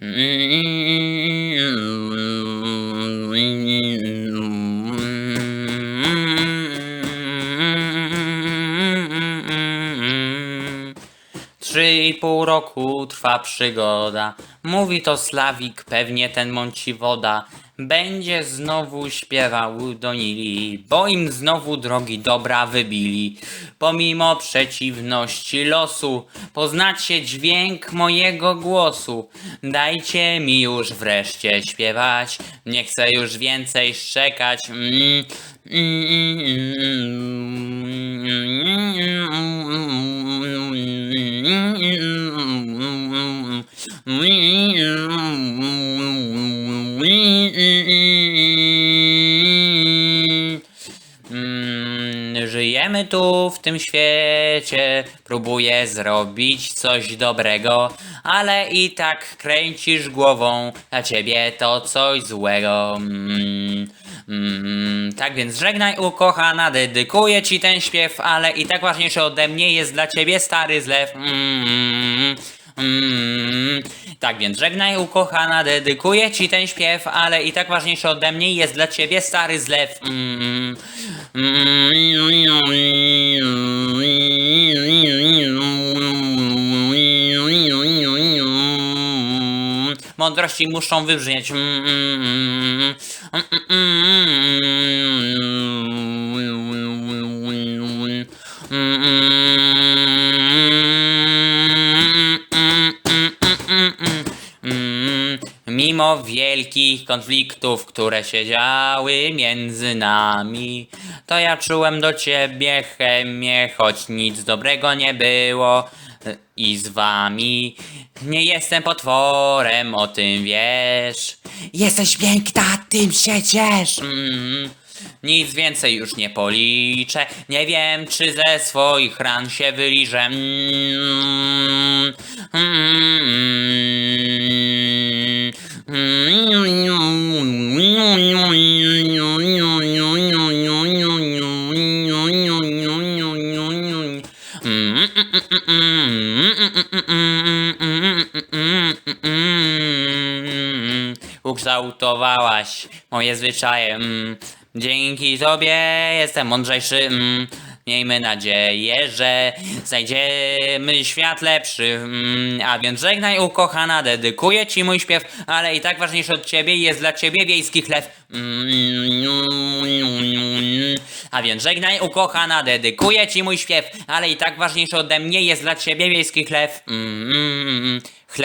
Trzy i pół roku trwa przygoda. Mówi to Slawik, pewnie ten mąci woda. Będzie znowu śpiewał do Nili, bo im znowu drogi dobra wybili. Pomimo przeciwności losu, poznacie dźwięk mojego głosu. Dajcie mi już wreszcie śpiewać, nie chcę już więcej szczekać. Mm, mm, Mm, Żyjemy tu w tym świecie, próbuję zrobić coś dobrego, ale i tak kręcisz głową, dla ciebie to coś złego. Mm, mm, tak więc żegnaj ukochana, dedykuję ci ten śpiew, ale i tak ważniejszy ode mnie jest dla ciebie stary zlew. Mm, Mm, tak więc żegnaj ukochana, dedykuję ci ten śpiew, ale i tak ważniejszy ode mnie jest dla ciebie stary zlew. Mm, mm, Mądrości muszą wybrzmieć. Mm, Mm, Mimo wielkich konfliktów, które się działy między nami, to ja czułem do ciebie chemię, choć nic dobrego nie było y, i z wami. Nie jestem potworem, o tym wiesz. Jesteś piękna, tym się ciesz. Mm. Nic więcej już nie policzę. Nie wiem, czy ze swoich ran się wyliżę. Mm, Ukształtowałaś moje zwyczaje. Mm. Dzięki tobie jestem mądrzejszy. Mm. Miejmy nadzieję, że znajdziemy świat lepszy. Mm. A więc żegnaj ukochana, dedykuję ci mój śpiew, ale i tak ważniejszy od ciebie jest dla ciebie wiejski chleb. Mm. A więc żegnaj ukochana, dedykuję ci mój śpiew, ale i tak ważniejszy ode mnie jest dla ciebie wiejski chleb. Mm. Chleb.